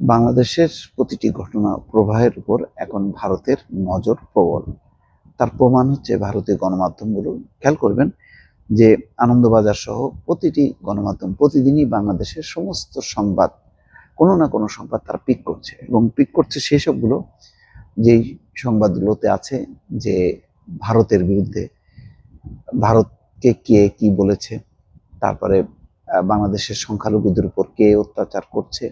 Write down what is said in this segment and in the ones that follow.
বাংলাদেশের প্রতিটি ঘটনা প্রবাহের উপর এখন ভারতের নজর প্রবল। তার প্রমাণ হচ্ছে ভারতীয় গণমাধ্যমগুলো খেয়াল করবেন যে আনন্দবাজার সহ প্রতিটি গণমাধ্যম প্রতিদিনই বাংলাদেশের সমস্ত সংবাদ, কোনো না কোনো সংবাদ তারা পিক করছে এবং পিক করছে সেই সবগুলো যেই সংবাদগুলোতে আছে যে ভারতের বিরুদ্ধে ভারতকে কে কি বলেছে, তারপরে বাংলাদেশের সংখ্যালঘুদের উপর কে অত্যাচার করছে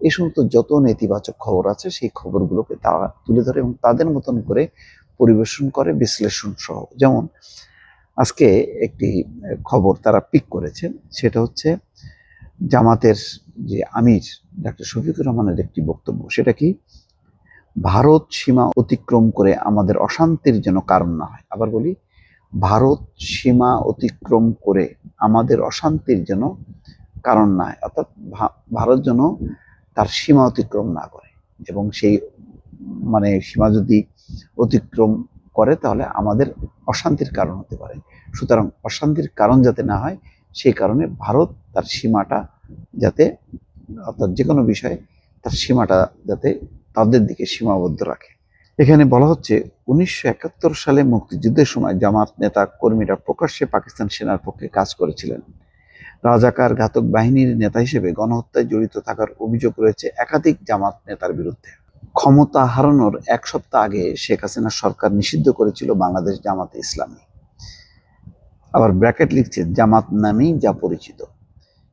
এই সমস্ত যত নেতিবাচক খবর আছে, সেই খবরগুলোকে তারা তুলে ধরে এবং তাদের মতন করে পরিবেশন করে, বিশ্লেষণ সহ। যেমন আজকে একটি খবর তারা পিক করেছে, সেটা হচ্ছে জামাতের যে আমির, ডাক্তার শফিকুর রহমানের একটি বক্তব্য। সেটা কি? ভারত সীমা অতিক্রম করে আমাদের অশান্তির যেন কারণ না হয়। আবার বলি, ভারত সীমা অতিক্রম করে আমাদের অশান্তির যেন কারণ না হয়। অর্থাৎ ভারত যেন তার সীমা অতিক্রম না করে। এবং সেই মানে সীমা যদি অতিক্রম করে, তাহলে আমাদের অশান্তির কারণ হতে পারে। সুতরাং অশান্তির কারণ যাতে না হয়, সেই কারণে ভারত তার সীমাটা যাতে, অর্থাৎ যে কোনো বিষয়ে তার সীমাটা যাতে তাদের দিকে সীমাবদ্ধ রাখে। এখানে বলা হচ্ছে, উনিশশো একাত্তর সালে মুক্তিযুদ্ধের সময় জামাত নেতা কর্মীরা প্রকাশ্যে পাকিস্তান সেনার পক্ষে কাজ করেছিলেন। রাজাকার ঘাতক বাহিনীর নেতা হিসেবে গণহত্যায় জড়িত থাকার অভিযোগ রয়েছে একাধিক জামাত নেতার বিরুদ্ধে। ক্ষমতা হারানোর এক সপ্তাহ আগে শেখ হাসিনা সরকার নিষিদ্ধ করেছিল বাংলাদেশ জামাতে ইসলামী। আবার ব্র্যাকেট লিখছে, জামাত নামেই যা পরিচিত।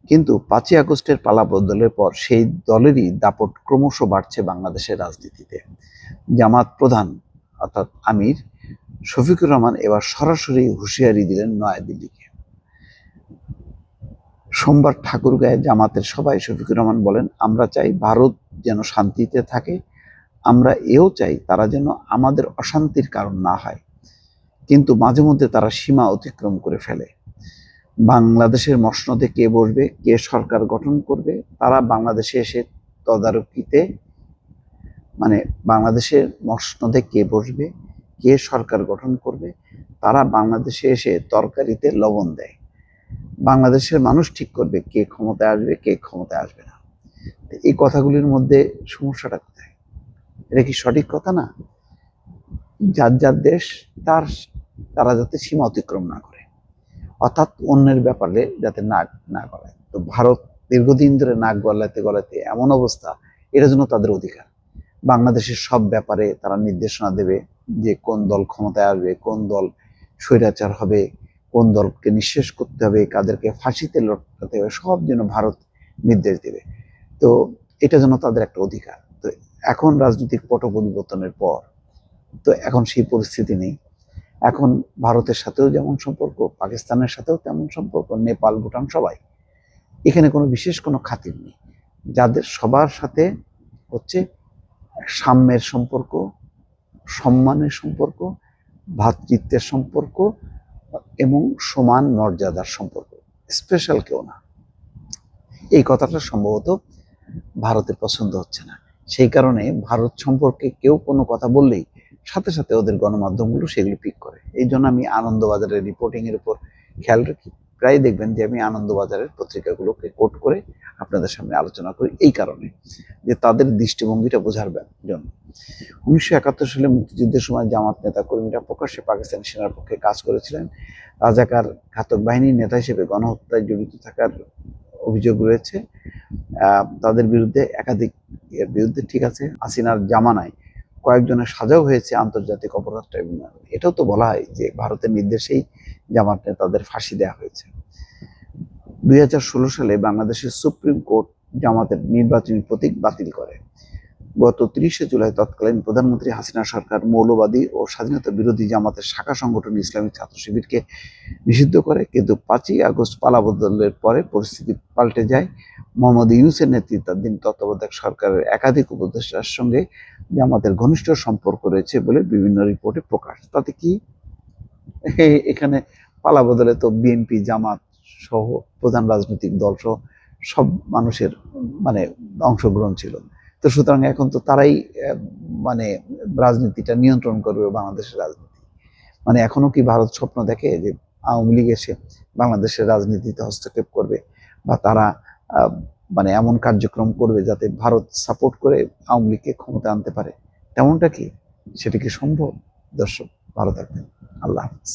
কিন্তু পাঁচই আগস্টের পালা বদলের পর সেই দলেরই দাপট ক্রমশ বাড়ছে বাংলাদেশের রাজনীতিতে। জামাত প্রধান অর্থাৎ আমির শফিকুর রহমান এবার সরাসরি হুঁশিয়ারি দিলেন নয়াদিল্লিকে। সোমবার ঠাকুরগাঁয়ে জামাতের সভায় শফিকুর রহমান বলেন, আমরা চাই ভারত যেন শান্তিতে থাকে, আমরা এও চাই তারা যেন আমাদের অশান্তির কারণ না হয়। কিন্তু মাঝে মধ্যে তারা সীমা অতিক্রম করে ফেলে। বাংলাদেশের মসনদে কে বসবে, কে সরকার গঠন করবে, তারা বাংলাদেশে এসে তদারকিতে মানে বাংলাদেশের মসনদে কে বসবে, কে সরকার গঠন করবে, তারা বাংলাদেশে এসে তরকারিতে লবণ দেয়। বাংলাদেশের মানুষ ঠিক করবে কে ক্ষমতায় আসবে, কে ক্ষমতায় আসবে না। এই কথাগুলির মধ্যে সমস্যাটা কোথায়? এটা কি সঠিক কথা না? যার যার দেশ, তার, তারা যাতে সীমা অতিক্রম না করে। অর্থাৎ অন্যের ব্যাপারে যাতে নাক না গলায়। তো ভারত দীর্ঘদিন ধরে নাক গলাতে গলাতে এমন অবস্থা এটা জন্য তাদের অধিকার। বাংলাদেশের সব ব্যাপারে তারা নির্দেশনা দেবে যে কোন দল ক্ষমতায় আসবে, কোন দল স্বৈরাচার হবে কোন দলকে নিঃশেষ করতে হবে, কাদেরকে ফাঁসিতে লটকাতে হবে, সব যেন ভারত নির্দেশ দেবে। তো এটা যেন তাদের একটা অধিকার। তো এখন রাজনৈতিক পট পরিবর্তনের পর, তো এখন সেই পরিস্থিতি নেই। এখন ভারতের সাথেও যেমন সম্পর্ক, পাকিস্তানের সাথেও তেমন সম্পর্ক, নেপাল, ভুটান সবাই। এখানে কোনো বিশেষ কোনো খাতির নেই। যাদের সবার সাথে হচ্ছে সাম্যের সম্পর্ক, সম্মানের সম্পর্ক ভ্রাতৃত্বের সম্পর্ক এবং সমান মর্যাদার সম্পর্ক। স্পেশাল কেউ না। এই কথাটা সম্ভবত ভারতের পছন্দ হচ্ছে না। সেই কারণে ভারত সম্পর্কে কেউ কোনো কথা বললেই সাথে সাথে ওদের গণমাধ্যমগুলো সেগুলো পিক করে। এই জন্য আমি আনন্দবাজারের রিপোর্টিং এর উপর খেয়াল রাখি। প্রায় দেখবেন যে আমি আনন্দবাজারের পত্রিকাগুলোকে কোট করে আপনাদের সামনে আলোচনা করি। এই কারণে যে তাদের দৃষ্টিভঙ্গিটা বোঝার জন্য উনিশশো একাত্তর সালে মুক্তিযুদ্ধের সময় জামাত নেতা কর্মীরা প্রকাশ্যে পাকিস্তান সেনার পক্ষে কাজ করেছিলেন। রাজাকার ঘাতক বাহিনীর নেতা হিসেবে গণহত্যায় জড়িত থাকার অভিযোগ রয়েছে। তাদের বিরুদ্ধে একাধিক এর বিরুদ্ধে ঠিক আছে, হাসিনার জামানায় কয়েকজনের সাজাও হয়েছে আন্তর্জাতিক অপরাধ ট্রাইব্যুনাল। এটাও তো বলা হয় যে ভারতের নির্দেশেই জামাত নেতাদের ফাঁসি দেওয়া হয়েছে। দুই হাজার ষোলো সালে বাংলাদেশের সুপ্রিম কোর্ট জামাতের নির্বাচনী প্রতীক বাতিল করে। গত তিরিশে জুলাই তৎকালীন প্রধানমন্ত্রী হাসিনা সরকার মৌলবাদী ও স্বাধীনতা বিরোধী জামাতের শাখা সংগঠন ইসলামী ছাত্র শিবিরকে নিষিদ্ধ করে, কিন্তু পাঁচই আগস্ট পালাবদলের পরে পরিস্থিতি পাল্টে যায়। মোহাম্মদ ইউনুসের নেতৃত্বাধীন তত্ত্বাবধায়ক সরকারের একাধিক উপদেষ্টার সঙ্গে জামাতের ঘনিষ্ঠ সম্পর্ক রয়েছে বলে বিভিন্ন রিপোর্টে প্রকাশ। তাতে কি? এখানে পালাবদলে তো বিএনপি, জামাত সহ প্রধান রাজনৈতিক দল সহ সব মানুষের মানে অংশগ্রহণ ছিল। তো সুতরাং এখন তো তারাই মানে রাজনীতিটা নিয়ন্ত্রণ করবে বাংলাদেশের রাজনীতি। মানে এখনও কি ভারত স্বপ্ন দেখে যে আওয়ামী লীগ এসে বাংলাদেশের রাজনীতিতে হস্তক্ষেপ করবে? বা তারা মানে এমন কার্যক্রম করবে যাতে ভারত সাপোর্ট করে আওয়ামী লীগকে ক্ষমতা আনতে পারে? তেমনটা কি? সেটা কি সম্ভব? দর্শক, ভালো থাকবেন। আল্লাহ হাফিজ।